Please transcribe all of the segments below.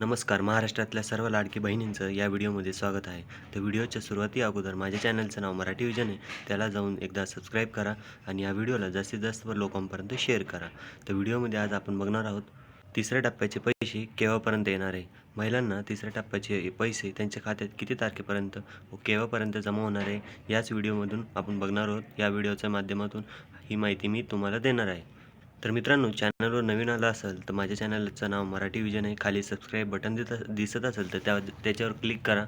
नमस्कार. महाराष्ट्रातल्या सर्व लाडकी बहिणींचं या व्हिडिओमध्ये स्वागत आहे. तर व्हिडिओच्या सुरुवाती अगोदर माझ्या चॅनलचं नाव मराठी विजन आहे. त्याला जाऊन एकदा सबस्क्राईब करा आणि या व्हिडिओला जास्तीत जास्त लोकांपर्यंत शेअर करा. तर व्हिडिओमध्ये आज आपण बघणार आहोत तिसऱ्या टप्प्याचे पैसे केव्हापर्यंत येणार आहे? महिलांना तिसऱ्या टप्प्याचे पैसे त्यांच्या खात्यात किती तारखेपर्यंत व केव्हापर्यंत जमा होणार आहे? याच व्हिडिओमधून आपण बघणार आहोत. या व्हिडिओच्या माध्यमातून ही माहिती मी तुम्हाला देणार आहे. तर मित्रांनो चॅनलवर नवीन आला असेल तर माझ्या चॅनलचं नाव मराठी विजन आहे. खाली सबस्क्राईब बटन देत दिसत असेल तर त्या त्याच्यावर क्लिक करा.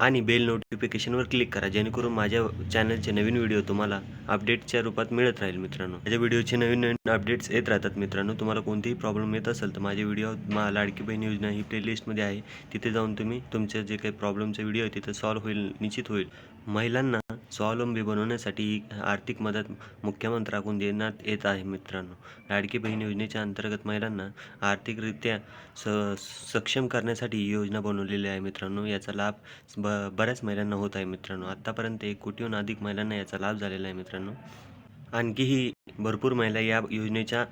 आणि बेल नोटिफिकेशनवर क्लिक करा. जेणेकरून माझ्या चॅनलचे नवीन व्हिडिओ तुम्हाला अपडेटच्या रूपात मिळत राहील मित्रांनो. माझ्या व्हिडिओचे नवीन नवीन अपडेट्स येत राहतात मित्रांनो. तुम्हाला कोणतेही प्रॉब्लेम येत असेल तर माझे व्हिडिओ मा लाडकी बहीण योजना ही प्लेलिस्टमध्ये आहे. तिथे जाऊन तुम्ही तुमचे जे काही प्रॉब्लेमचे व्हिडिओ आहे तिथे सॉल्व्ह होईल निश्चित होईल. महिलांना स्वावलंबी बनवण्यासाठी ही आर्थिक मदत मुख्यमंत्र्याकडून देण्यात येत आहे मित्रांनो. लाडकी बहीण योजनेच्या अंतर्गत महिलांना आर्थिकरित्या स सक्षम करण्यासाठी ही योजना बनवलेली आहे मित्रांनो. याचा लाभ ब बऱ्याच महिलांना होत आहे मित्रांनो. आत्तापर्यंत एक कोटीहून अधिक महिलांना याचा लाभ झालेला आहे मित्रांनो. आणखीही भरपूर महिला या योजनेच्या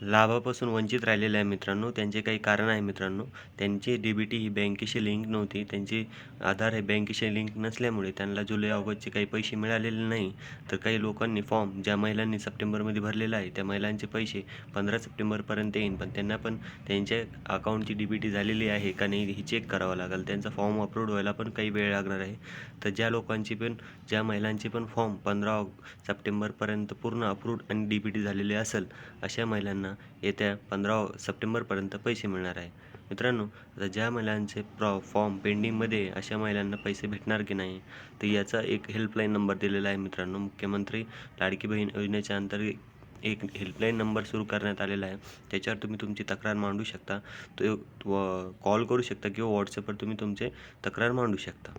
लाभापासून वंचित राहिलेल्या आहे मित्रांनो. त्यांचे काही कारण आहे मित्रांनो. त्यांची डी बी टी ही बँकेशी लिंक नव्हती. त्यांची आधार हे बँकेशी लिंक नसल्यामुळे त्यांना जुलै ऑगस्टचे काही पैसे मिळालेले नाही तर काही लोकांनी फॉर्म ज्या महिलांनी सप्टेंबरमध्ये भरलेला आहे त्या महिलांचे पैसे पंधरा सप्टेंबरपर्यंत येईन. पण त्यांना पण त्यांच्या अकाउंटची डी बी टी झालेली आहे का नाही ही चेक करावं लागेल. त्यांचा फॉर्म अप्रूव्ह व्हायला पण काही वेळ लागणार आहे. तर ज्या लोकांची पण ज्या महिलांचे पण फॉर्म पंधरा सप्टेंबरपर्यंत पूर्ण अप्रूव्ड आणि डी बी टी झालेले असेल अशा महिलांना येत्या पंधरा सप्टेंबरपर्यंत पैसे मिळणार आहे. मित्रांनो आता ज्या महिलांचे प्रॉ फॉर्म पेंडिंगमध्ये अशा महिलांना पैसे भेटणार की नाही तर याचा एक हेल्पलाईन नंबर दिलेला आहे मित्रांनो. मुख्यमंत्री लाडकी बहीण योजनेच्या अंतर्गत एक हेल्पलाईन नंबर सुरू करण्यात आलेला आहे. त्याच्यावर तुम्ही तुमची तक्रार मांडू शकता. तो कॉल करू शकता किंवा व्हॉट्सअपवर तुम्ही तुमचे तक्रार मांडू शकता.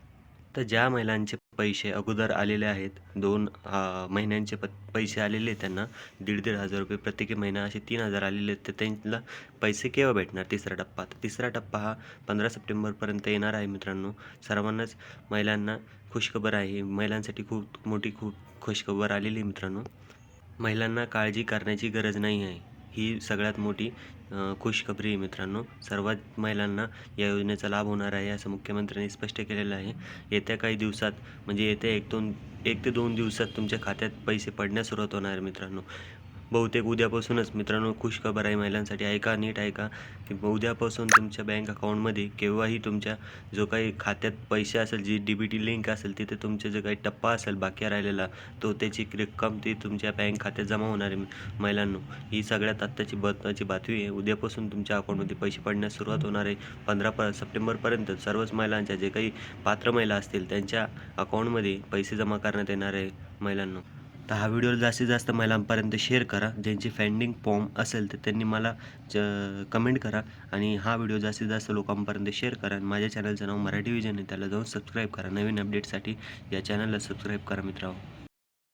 तर ज्या महिलांचे पैसे अगोदर आलेले आहेत. दोन महिन्यांचे प पैसे आलेले आहेत त्यांना. दीड दीड हजार रुपये प्रत्येकी महिना असे तीन हजार आलेले आहेत. तर त्यांना पैसे केव्हा भेटणार तिसरा टप्पा? तर तिसरा टप्पा हा पंधरा सप्टेंबरपर्यंत येणार आहे मित्रांनो. सर्वांनाच महिलांना खुशखबर आहे. महिलांसाठी खूप मोठी खूप खुशखबर आलेली आहे मित्रांनो. महिलांना काळजी करण्याची गरज नाही आहे. ही सगळ्यात मोठी खुशखबरी आहे मित्रांनो. सर्वात महिलांना या योजनेचा लाभ होणार आहे असं मुख्यमंत्र्यांनी स्पष्ट केलेलं आहे. येत्या काही दिवसात म्हणजे येत्या एक दोन एक ते दोन दिवसात तुमच्या खात्यात पैसे पडण्यास सुरुवात होणार आहे मित्रांनो. बहुतेक उद्यापासूनच मित्रांनो खुशखबर आहे महिलांसाठी ऐका नीट ऐका की? उद्यापासून तुमच्या बँक अकाउंटमध्ये केव्हाही तुमच्या जो काही खात्यात पैसे असेल जी डी बी टी लिंक असेल तिथे तुमचे जो काही टप्पा असेल बाकी राहिलेला तो त्याची रक्कम ती तुमच्या बँक खात्यात जमा होणार आहे महिलांनो. ही सगळ्यात आत्ताची महत्त्वाची बातमी आहे. उद्यापासून तुमच्या अकाउंटमध्ये पैसे पडण्यास सुरुवात होणार आहे. पंधरा प सप्टेंबरपर्यंत सर्वच महिलांच्या जे काही पात्र महिला असतील त्यांच्या अकाउंटमध्ये पैसे जमा करण्यात येणार आहे महिलांनो. तर हा व्हिडिओ जास्तीत जास्त महिलांपर्यंत शेअर करा. ज्यांची फँडिंग फॉर्म असेल तर त्यांनी मला ज कमेंट करा आणि हा व्हिडिओ जास्तीत जास्त लोकांपर्यंत शेअर करा. आणि माझ्या चॅनलचं नाव मराठी विजन आहे त्याला जाऊन सबस्क्राईब करा. नवीन अपडेटसाठी या चॅनलला सबस्क्राईब करा मित्रांनो.